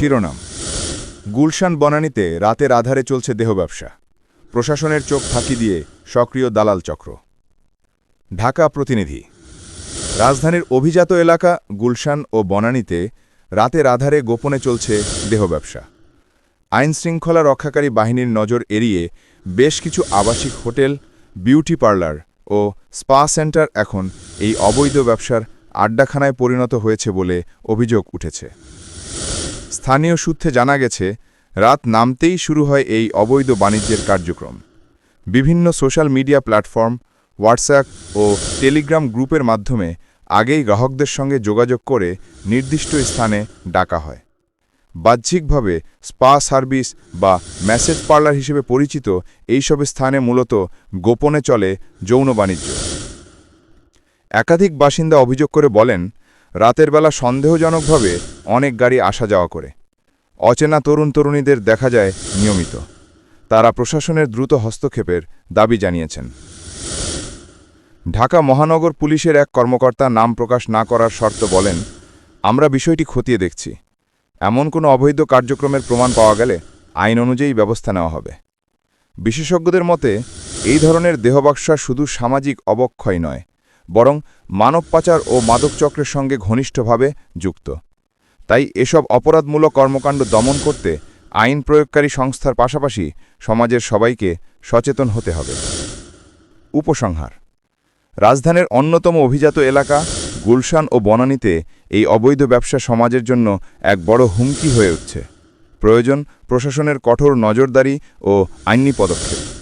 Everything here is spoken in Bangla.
শিরোনাম। গুলশান বনানীতে রাতের আধারে চলছে দেহ ব্যবসা। প্রশাসনের চোখ ফাঁকি দিয়ে সক্রিয় দালাল চক্র। ঢাকা প্রতিনিধি। রাজধানীর অভিজাত এলাকা গুলশান ও বনানীতে রাতের আধারে গোপনে চলছে দেহ ব্যবসা। আইনশৃঙ্খলা রক্ষাকারী বাহিনীর নজর এড়িয়ে বেশ কিছু আবাসিক হোটেল, বিউটি পার্লার ও স্পা সেন্টার এখন এই অবৈধ ব্যবসার আড্ডাখানায় পরিণত হয়েছে বলে অভিযোগ উঠেছে। স্থানীয় সূত্রে জানা গেছে, রাত নামতেই শুরু হয় এই অবৈধ বাণিজ্যের কার্যক্রম। বিভিন্ন সোশ্যাল মিডিয়া প্ল্যাটফর্ম, হোয়াটসঅ্যাপ ও টেলিগ্রাম গ্রুপের মাধ্যমে আগেই গ্রাহকদের সঙ্গে যোগাযোগ করে নির্দিষ্ট স্থানে ডাকা হয়। বাহ্যিকভাবে স্পা সার্ভিস বা ম্যাসেজ পার্লার হিসেবে পরিচিত এইসব স্থানে মূলত গোপনে চলে যৌন বাণিজ্য। একাধিক বাসিন্দা অভিযোগ করে বলেন রাতের বেলা সন্দেহজনকভাবে অনেক গাড়ি আসা যাওয়া করে। অচেনা তরুণ তরুণীদের দেখা যায় নিয়মিত। তারা প্রশাসনের দ্রুত হস্তক্ষেপের দাবি জানিয়েছেন। ঢাকা মহানগর পুলিশের এক কর্মকর্তা নাম প্রকাশ না করার শর্ত বলেন, আমরা বিষয়টি খতিয়ে দেখছি। এমন কোনো অবৈধ কার্যক্রমের প্রমাণ পাওয়া গেলে আইন অনুযায়ী ব্যবস্থা নেওয়া হবে। বিশেষজ্ঞদের মতে, এই ধরনের দেহবাক্সা শুধু সামাজিক অবক্ষয় নয় বরং মানব পাচার ও মাদক চক্রের সঙ্গে ঘনিষ্ঠভাবে যুক্ত। তাই এসব অপরাধমূলক কর্মকাণ্ড দমন করতে আইন প্রয়োগকারী সংস্থার পাশাপাশি সমাজের সবাইকে সচেতন হতে হবে। উপসংহার। রাজধানীর অন্যতম অভিজাত এলাকা গুলশান ও বনানীতে এই অবৈধ ব্যবসা সমাজের জন্য এক বড় হুমকি হয়ে উঠছে। প্রয়োজন প্রশাসনের কঠোর নজরদারি ও আইনি পদক্ষেপ।